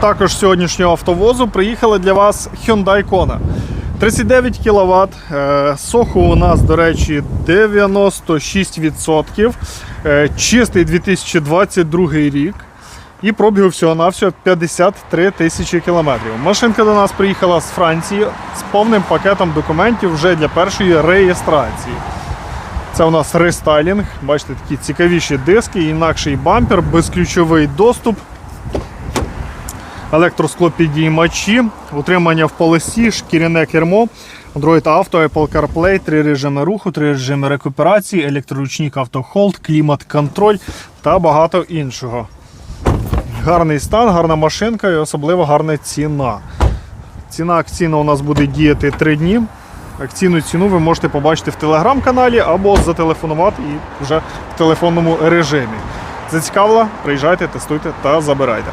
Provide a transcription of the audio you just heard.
також сьогоднішнього автовозу приїхала для вас Hyundai Kona. 39 кВт. Соху у нас, до речі, 96%. Е, Чистий 2022 рік. І пробігу всього-навсього 53 тисячі кілометрів. Машинка до нас приїхала з Франції з повним пакетом документів вже для першої реєстрації. Це у нас рестайлінг. Бачите, такі цікавіші диски, інакший бампер, безключовий доступ, електросклопідіймачі, утримання в полосі, шкіряне кермо, Android Auto, Apple CarPlay, три режими руху, три режими рекуперації, електроручник автохолд, клімат-контроль та багато іншого. Гарний стан, гарна машинка і особливо гарна ціна. Ціна акційна у нас буде діяти 3 дні. Акційну ціну ви можете побачити в телеграм-каналі або зателефонувати і вже в телефонному режимі. Зацікавила? Приїжджайте, тестуйте та забирайте.